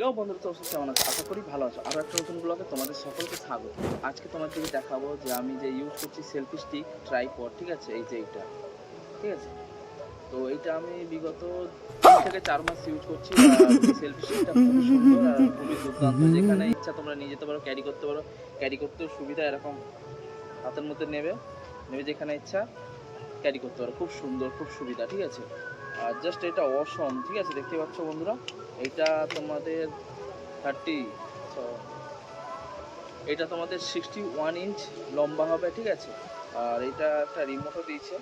Hello বন্ধুরা তোর কেমন আছো? আশা করি ভালো আছো। আরও একটা নতুন ব্লগে তোমাদের সকলকে স্বাগত। আজকে তোমাদেরকে দেখাবো যে আমি যে ইউজ করছি সেলফি স্টিক ট্রাইপড ঠিক আছে? এই যে এইটা, ঠিক আছে? তো এইটা আমি বিগত থেকে চার মাস ইউজ করছি। সেলফি স্টিকটা খুবই সুন্দর আর খুবই দুর্দান্ত। যেখানে ইচ্ছা তোমরা নিয়ে যেতে পারো ক্যারি করতে পারো। ক্যারি করতেও সুবিধা এরকম হাতের মধ্যে নেবে। নেবে যেখানে ইচ্ছা ক্যারি করতে পারো। খুব সুন্দর, খুব সুবিধা, ঠিক আছে? আর জাস্ট এটা অসম ঠিক আছে? দেখতে পাচ্ছ বন্ধুরা? এটা তোমাদের থার্টি এটা তোমাদের সিক্সটি ওয়ান ইঞ্চ লম্বা হবে, ঠিক আছে? আর এটা একটা রিমোটও দিয়েছে।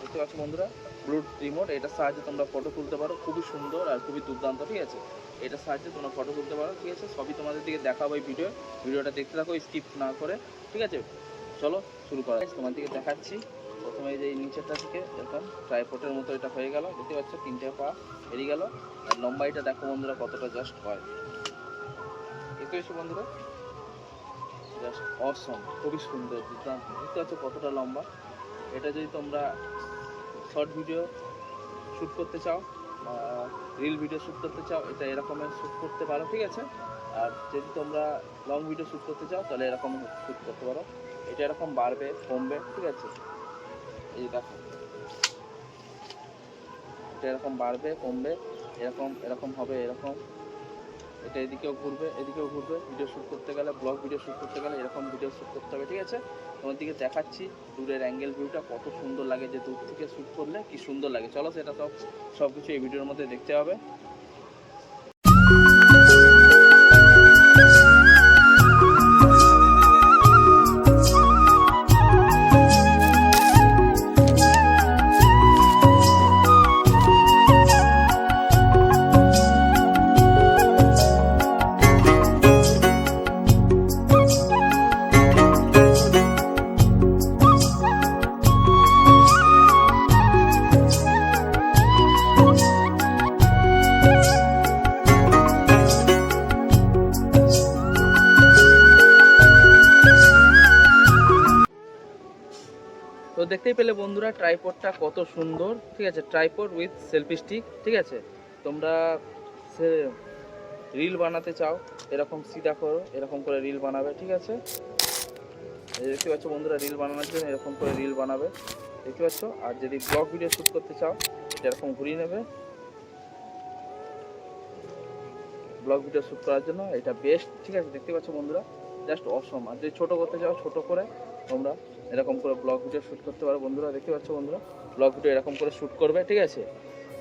দেখতে পাচ্ছ বন্ধুরা? ব্লুট রিমোট এটার সাহায্যে তোমরা ফটো তুলতে পারো। খুবই সুন্দর আর খুবই দুর্দান্ত, ঠিক আছে? এটার সাহায্যে তোমরা ফটো তুলতে পারো, ঠিক আছে? সবই তোমাদের দিকে দেখাবো এই ভিডিও ভিডিওটা দেখতে থাকো স্কিপ না করে, ঠিক আছে? চলো, শুরু করা। তোমার দিকে দেখাচ্ছি। প্রথমে এই যে নিচেরটা থেকে এরকম ট্রাইপোর্টের মতো এটা হয়ে গেল, দেখতে পাচ্ছ? তিনটে পা বেরিয়ে গেল। আর লম্বাইটা দেখো বন্ধুরা কতটা জাস্ট হয়। দেখতে পাচ্ছ বন্ধুরা? জাস্ট অসম খুবই সুন্দর দুর্দান্ত। দেখতে পাচ্ছ কতটা লম্বা। এটা যদি তোমরা শর্ট ভিডিও শ্যুট করতে চাও বা রিল ভিডিও শ্যুট করতে চাও, এটা এরকমের শ্যুট করতে পারো, ঠিক আছে? আর যদি তোমরা লং ভিডিও শ্যুট করতে চাও, তাহলে এরকম শ্যুট করতে পারো। এটা এরকম বাড়বে, কমবে, ঠিক আছে? এই দেখো। এটা এরকম বাড়বে, কমবে, এরকম এরকম হবে, এরকম। এটা এদিকেও ঘুরবে এদিকেও ঘুরবে। ভিডিও শ্যুট করতে গেলে ব্লগ ভিডিও শ্যুট করতে গেলে এরকম ভিডিও শ্যুট করতে হবে, ঠিক আছে? তোমার দিকে দেখাচ্ছি দূরের অ্যাঙ্গেল ভিউটা কত সুন্দর লাগে যে দূর থেকে শ্যুট করলে, কি সুন্দর লাগে। চলো সেটা সব সব কিছু এই ভিডিওর মধ্যে দেখতে হবে। দেখতেই পেলে বন্ধুরা ট্রাইপডটা কত সুন্দর, ঠিক আছে? ট্রাইপড উইথ সেলফি স্টিক ঠিক আছে? তোমরা সে রিল বানাতে চাও, এরকম সিধা করো, এরকম করে রিল বানাবে, ঠিক আছে? দেখতে পাচ্ছ বন্ধুরা রিল বানানোর জন্য এরকম করে রিল বানাবে, দেখতে পাচ্ছ? আর যদি ব্লগ ভিডিও শ্যুট করতে চাও এরকম ঘুরিয়ে নেবে। ব্লগ ভিডিও শ্যুট করার জন্য এটা বেস্ট ঠিক আছে? দেখতে পাচ্ছ বন্ধুরা? জাস্ট অসম আর যদি ছোটো করতে চাও, ছোটো করে তোমরা এরকম করে ব্লগ ভিডিও শ্যুট করতে পারো। বন্ধুরা, দেখতে পাচ্ছ বন্ধুরা? ব্লগ ভিডিও এরকম করে শ্যুট করবে, ঠিক আছে?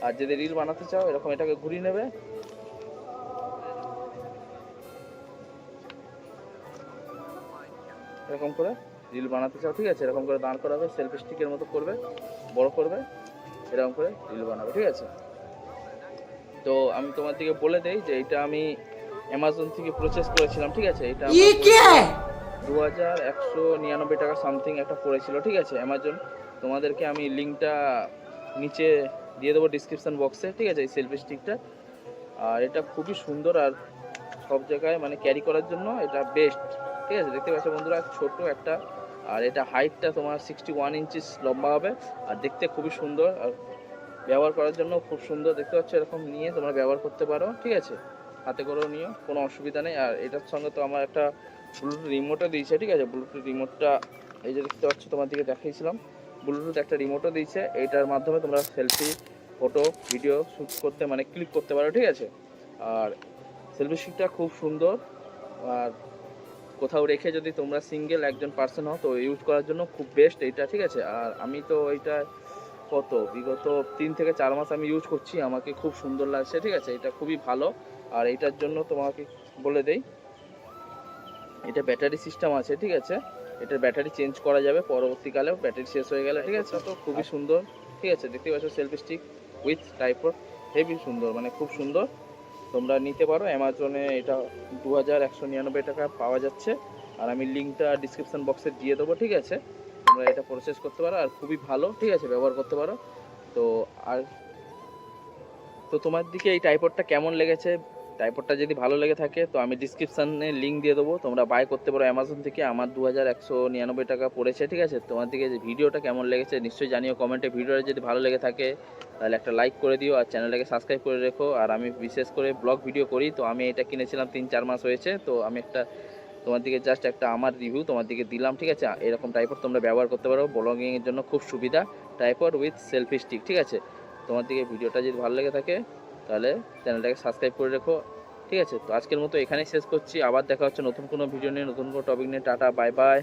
আর যদি রিল বানাতে চাও, এরকম এটাকে ঘুরিয়ে নেবে। এরকম করে রিল বানাতে চাও, ঠিক আছে? এরকম করে দাঁড় করাবে সেলফি স্টিকের মতো করবে, বড় করবে, এরকম করে রিল বানাবে, ঠিক আছে? তো আমি তোমার দিকে বলে দেই যে এটা আমি অ্যামাজন থেকে প্রসেস করেছিলাম ঠিক আছে? এটা আমার দু হাজার একশো নিরানব্বই টাকা সামথিং একটা পড়েছিল ঠিক আছে? অ্যামাজন তোমাদেরকে আমি লিঙ্কটা নিচে দিয়ে দেবো ডিসক্রিপশন বক্সে ঠিক আছে? এই সেলফি স্টিকটা আর এটা খুবই সুন্দর আর সব জায়গায় মানে ক্যারি করার জন্য এটা বেস্ট ঠিক আছে? দেখতে পাচ্ছ বন্ধুরা ছোট একটা। আর এটা হাইটটা তোমার সিক্সটি ওয়ান ইঞ্চিস লম্বা হবে। আর দেখতে খুবই সুন্দর। আর ব্যবহার করার জন্য খুব সুন্দর। দেখতে পাচ্ছ এরকম নিয়ে তোমরা ব্যবহার করতে পারো ঠিক আছে? হাতে করেও নিও, কোনো অসুবিধা নেই। আর এটার সঙ্গে তো আমার একটা ব্লুটুথ রিমোটও দিয়েছে, ঠিক আছে? ব্লুটুথ রিমোটটা এই যে দেখতে পাচ্ছ, তোমার দিকে দেখিয়েছিলাম। ব্লুটুথ একটা রিমোটও দিয়েছে এইটার মাধ্যমে তোমরা সেলফি ফটো ভিডিও শ্যুট করতে মানে ক্লিক করতে পারো, ঠিক আছে? আর সেলফি স্টিকটা খুব সুন্দর। আর কোথাও রেখে যদি তোমরা সিঙ্গেল একজন পার্সন হও, তো ইউজ করার জন্য খুব বেস্ট এইটা, ঠিক আছে? আর আমি তো এইটা কত? বিগত তিন থেকে চার মাস আমি ইউজ করছি আমাকে খুব সুন্দর লাগছে ঠিক আছে? এটা খুবই ভালো। আর এইটার জন্য তোমাকে বলে দেই এটা ব্যাটারি সিস্টেম আছে ঠিক আছে? এটার ব্যাটারি চেঞ্জ করা যাবে পরবর্তীকালেও ব্যাটারি শেষ হয়ে গেলে ঠিক আছে? তো খুবই সুন্দর ঠিক আছে? দেখতে পাচ্ছ selfie stick with typed heavy সুন্দর মানে খুব সুন্দর। তোমরা নিতে পারো অ্যামাজনে এটা দু হাজার একশো নিরানব্বই টাকা পাওয়া যাচ্ছে। আর আমি লিঙ্কটা ডিসক্রিপশন বক্সে দিয়ে দেবো ঠিক আছে? তোমরা এটা প্রসেস করতে পারো আর খুবই ভালো, ঠিক আছে? ব্যবহার করতে পারো। তো আর, তো তোমার দিকে এই টাইপডটা কেমন লেগেছে? টাইপডটা যদি ভালো লেগে থাকে, তো আমি ডিসক্রিপশানে লিঙ্ক দিয়ে দেবো। তোমরা বাই করতে পারো অ্যামাজন থেকে। আমার দু হাজার একশো নিরানব্বই টাকা পড়েছে, ঠিক আছে? তোমার দিকে যে ভিডিওটা কেমন লেগেছে, নিশ্চয়ই জানিও কমেন্টে ভিডিওটা যদি ভালো লেগে থাকে, তাহলে একটা লাইক করে দিও আর চ্যানেলটাকে সাবস্ক্রাইব করে রেখো। আর আমি বিশেষ করে ব্লগ ভিডিও করি, তো আমি এটা কিনেছিলাম তিন চার মাস হয়েছে। তো আমি একটা তোমার দিকে জাস্ট একটা আমার রিভিউ তোমার দিকে দিলাম, ঠিক আছে? এরকম টাইপর তোমরা ব্যবহার করতে পারো ব্লগিংয়ের জন্য খুব সুবিধা। টাইপার উইথ সেলফি স্টিক ঠিক আছে? তোমার দিকে ভিডিওটা যদি ভালো লেগে থাকে, তাহলে চ্যানেলটাকে সাবস্ক্রাইব করে রেখো, ঠিক আছে? তো আজকের মতো এখানেই শেষ করছি। আবার দেখা হচ্ছে নতুন কোনো ভিডিও নিয়ে, নতুন কোনো টপিক নিয়ে। Tata bye bye